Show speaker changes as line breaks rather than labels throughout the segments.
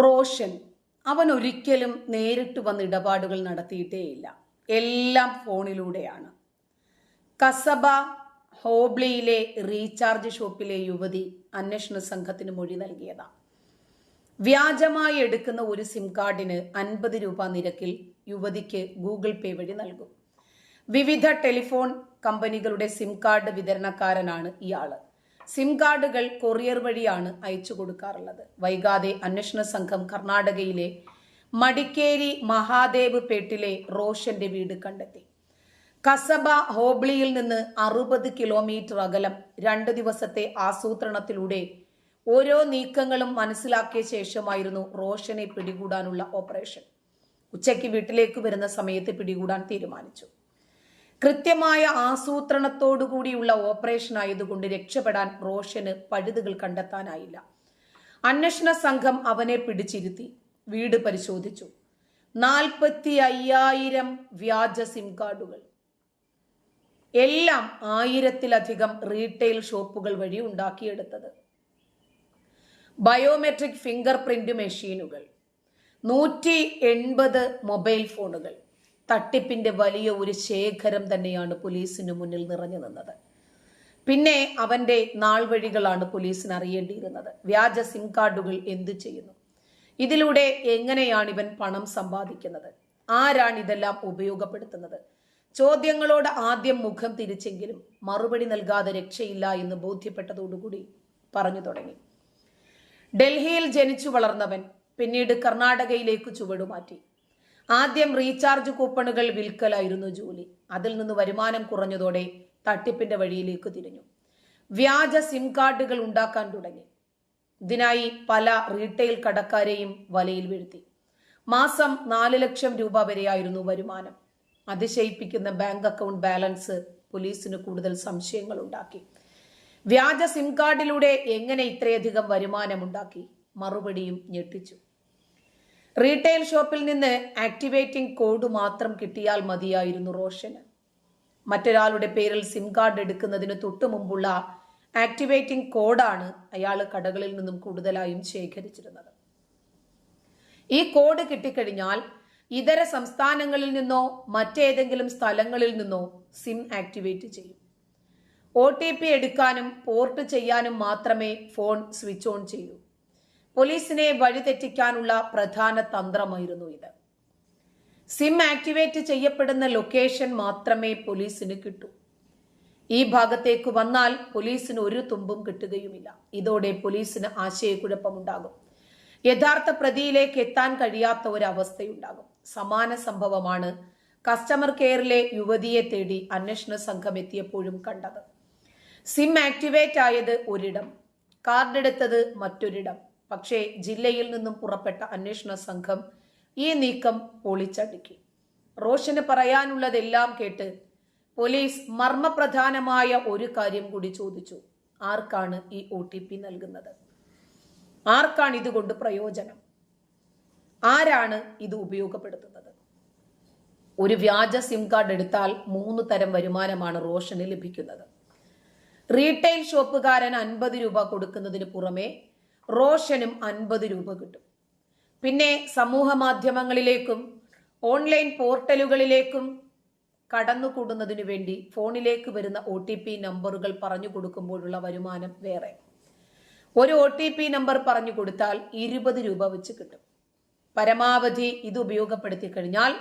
റോഷൻ അവൻ ഒരിക്കലും നേരിട്ട് വന്ന് ഇടപാടുകൾ നടത്തിയിട്ടേയില്ല. എല്ലാം ഫോണിലൂടെയാണ്. കസബ ഹോബ്ലിയിലെ റീചാർജ് ഷോപ്പിലെ യുവതി അന്വേഷണ സംഘത്തിന് മൊഴി നൽകിയതാണ് വ്യാജമായി എടുക്കുന്ന ഒരു സിം കാർഡിന് അൻപത് രൂപ നിരക്കിൽ യുവതിക്ക് ഗൂഗിൾ പേ വഴി നൽകും. വിവിധ ടെലിഫോൺ കമ്പനികളുടെ സിം കാർഡ് വിതരണക്കാരനാണ് ഇയാൾ. സിം കാർഡുകൾ കൊറിയർ വഴിയാണ് അയച്ചു കൊടുക്കാറുള്ളത്. വൈകാതെ അന്വേഷണ സംഘം കർണാടകയിലെ മടിക്കേരി മഹാദേവ് പേട്ടിലെ റോഷന്റെ വീട് കണ്ടെത്തി. കസബ ഹോബ്ലിയിൽ നിന്ന് അറുപത് കിലോമീറ്റർ അകലം രണ്ട് ദിവസത്തെ ആസൂത്രണത്തിലൂടെ ഓരോ നീക്കങ്ങളും മനസ്സിലാക്കിയ ശേഷമായിരുന്നു റോഷനെ പിടികൂടാനുള്ള ഓപ്പറേഷൻ. ഉച്ചയ്ക്ക് വീട്ടിലേക്ക് വരുന്ന സമയത്ത് പിടികൂടാൻ തീരുമാനിച്ചു. കൃത്യമായ ആസൂത്രണത്തോടുകൂടിയുള്ള ഓപ്പറേഷൻ ആയതുകൊണ്ട് രക്ഷപ്പെടാൻ റോഷന് പഴുതുകൾ കണ്ടെത്താനായില്ല. അന്വേഷണ സംഘം അവനെ പിടിച്ചിരുത്തി. വീട് പരിശോധിച്ചു. നാൽപ്പത്തി അയ്യായിരം വ്യാജ സിം കാർഡുകൾ. എല്ലാം ആയിരത്തിലധികം റീറ്റെയിൽ ഷോപ്പുകൾ വഴി ഉണ്ടാക്കിയെടുത്തത്. ബയോമെട്രിക് ഫിംഗർ പ്രിന്റ് മെഷീനുകൾ. നൂറ്റി എൺപത് മൊബൈൽ ഫോണുകൾ. തട്ടിപ്പിന്റെ വലിയ ഒരു ശേഖരം തന്നെയാണ് പോലീസിന് മുന്നിൽ നിറഞ്ഞു നിന്നത്. പിന്നെ അവന്റെ നാൾ വഴികളാണ് പോലീസിന് അറിയേണ്ടിയിരുന്നത്. വ്യാജ സിം കാർഡുകൾ എന്തു ചെയ്യുന്നു? ഇതിലൂടെ എങ്ങനെയാണ് ഇവൻ പണം സമ്പാദിക്കുന്നത്? ആരാണ് ഇതെല്ലാം ഉപയോഗപ്പെടുത്തുന്നത്? ചോദ്യങ്ങളോട് ആദ്യം മുഖം തിരിച്ചെങ്കിലും മറുപടി നൽകാതെ രക്ഷയില്ല എന്ന് ബോധ്യപ്പെട്ടതോടുകൂടി പറഞ്ഞു തുടങ്ങി. ഡൽഹിയിൽ ജനിച്ചു വളർന്നവൻ പിന്നീട് കർണാടകയിലേക്ക് ചുവടുമാറ്റി. ആദ്യം റീചാർജ് കൂപ്പണുകൾ വിൽക്കലായിരുന്നു ജോലി. അതിൽ നിന്ന് വരുമാനം കുറഞ്ഞതോടെ തട്ടിപ്പിന്റെ വഴിയിലേക്ക് തിരിഞ്ഞു. വ്യാജ സിം കാർഡുകൾ ഉണ്ടാക്കാൻ തുടങ്ങി. ഇതിനായി പല റീറ്റെയിൽ കടക്കാരെയും വലയിൽ വീഴ്ത്തി. മാസം നാല് ലക്ഷം രൂപ വരെയായിരുന്നു വരുമാനം. അതിശയിപ്പിക്കുന്ന ബാങ്ക് അക്കൗണ്ട് ബാലൻസ് പോലീസിന് കൂടുതൽ സംശയങ്ങൾ ഉണ്ടാക്കി വ്യാജ സിം കാർഡിലൂടെ എങ്ങനെ ഇത്രയധികം വരുമാനമുണ്ടാക്കി മറുപടിയും ഞെട്ടിച്ചു. റീറ്റെയിൽ ഷോപ്പിൽ നിന്ന് ആക്ടിവേറ്റിംഗ് കോഡ് മാത്രം കിട്ടിയാൽ മതിയായിരുന്നു റോഷന് മറ്റൊരാളുടെ പേരിൽ സിം കാർഡ് എടുക്കുന്നതിന് തൊട്ടു മുമ്പുള്ള ആക്ടിവേറ്റിംഗ് കോഡാണ് അയാൾ കടകളിൽ നിന്നും കൂടുതലായും ശേഖരിച്ചിരുന്നത്. ഈ കോഡ് കിട്ടിക്കഴിഞ്ഞാൽ ഇതര സംസ്ഥാനങ്ങളിൽ നിന്നോ മറ്റേതെങ്കിലും സ്ഥലങ്ങളിൽ നിന്നോ സിം ആക്ടിവേറ്റ് ചെയ്യും. ഒ ടി പി എടുക്കാനും പോർട്ട് ചെയ്യാനും മാത്രമേ ഫോൺ സ്വിച്ച് ഓൺ ചെയ്യൂ. പോലീസിനെ വഴിതെറ്റിക്കാനുള്ള പ്രധാന തന്ത്രമായിരുന്നു ഇത്. സിം ആക്ടിവേറ്റ് ചെയ്യപ്പെടുന്ന ലൊക്കേഷൻ മാത്രമേ പോലീസിന് കിട്ടൂ. ഈ ഭാഗത്തേക്ക് വന്നാൽ പോലീസിന് ഒരു തുമ്പും കിട്ടുകയുമില്ല. ഇതോടെ പോലീസിന് ആശയക്കുഴപ്പമുണ്ടാകും. യഥാർത്ഥ പ്രതിയിലേക്ക് എത്താൻ കഴിയാത്ത ഒരവസ്ഥയുണ്ടാകും. സമാന സംഭവമാണ് കസ്റ്റമർ കെയറിലെ യുവതിയെ തേടി അന്വേഷണ സംഘം എത്തിയപ്പോഴും കണ്ടത്. സിം ആക്ടിവേറ്റ് ആയത് ഒരിടം കാർഡെടുത്തത് മറ്റൊരിടം. പക്ഷേ ജില്ലയിൽ നിന്നും പുറപ്പെട്ട അന്വേഷണ സംഘം ഈ നീക്കം പൊളിച്ചടുക്കി. റോഷന് പറയാനുള്ളതെല്ലാം കേട്ട് പോലീസ് മർമ്മപ്രധാനമായ ഒരു കാര്യം കൂടി ചോദിച്ചു. ആർക്കാണ് ഈ ഒ ടി പി നൽകുന്നത്? ആർക്കാണ് ഇതുകൊണ്ട് പ്രയോജനം? ആരാണ് ഇത് ഉപയോഗപ്പെടുത്തുന്നത്? ഒരു വ്യാജ സിം കാർഡ് എടുത്താൽ മൂന്ന് തരം വരുമാനമാണ് റോഷന് ലഭിക്കുന്നത്. റീറ്റെയിൽ ഷോപ്പുകാരൻ അൻപത് രൂപ കൊടുക്കുന്നതിന് പുറമെ റോഷനും അൻപത് രൂപ കിട്ടും. പിന്നെ സമൂഹ മാധ്യമങ്ങളിലേക്കും ഓൺലൈൻ പോർട്ടലുകളിലേക്കും കടന്നുകൂടുന്നതിനു വേണ്ടി ഫോണിലേക്ക് വരുന്ന ഒ ടി പി നമ്പറുകൾ പറഞ്ഞു കൊടുക്കുമ്പോഴുള്ള വരുമാനം വേറെ. ഒരു ഒ ടി പി നമ്പർ പറഞ്ഞു കൊടുത്താൽ ഇരുപത് രൂപ വെച്ച് കിട്ടും. പരമാവധി ഇത് ഉപയോഗപ്പെടുത്തി കഴിഞ്ഞാൽ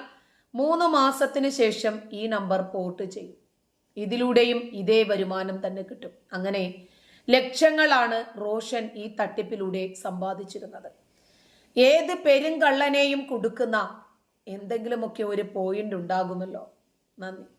മൂന്ന് മാസത്തിന് ശേഷം ഈ നമ്പർ പോർട്ട് ചെയ്യും. ഇതിലൂടെയും ഇതേ വരുമാനം തന്നെ കിട്ടും. അങ്ങനെ ലക്ഷങ്ങളാണ് റോഷൻ ഈ തട്ടിപ്പിലൂടെ സമ്പാദിച്ചിരുന്നത്. ഏത് പെരുങ്കള്ളനെയും കൊടുക്കുന്ന എന്തെങ്കിലുമൊക്കെ ഒരു പോയിന്റ് ഉണ്ടാകുമല്ലോ. നന്ദി.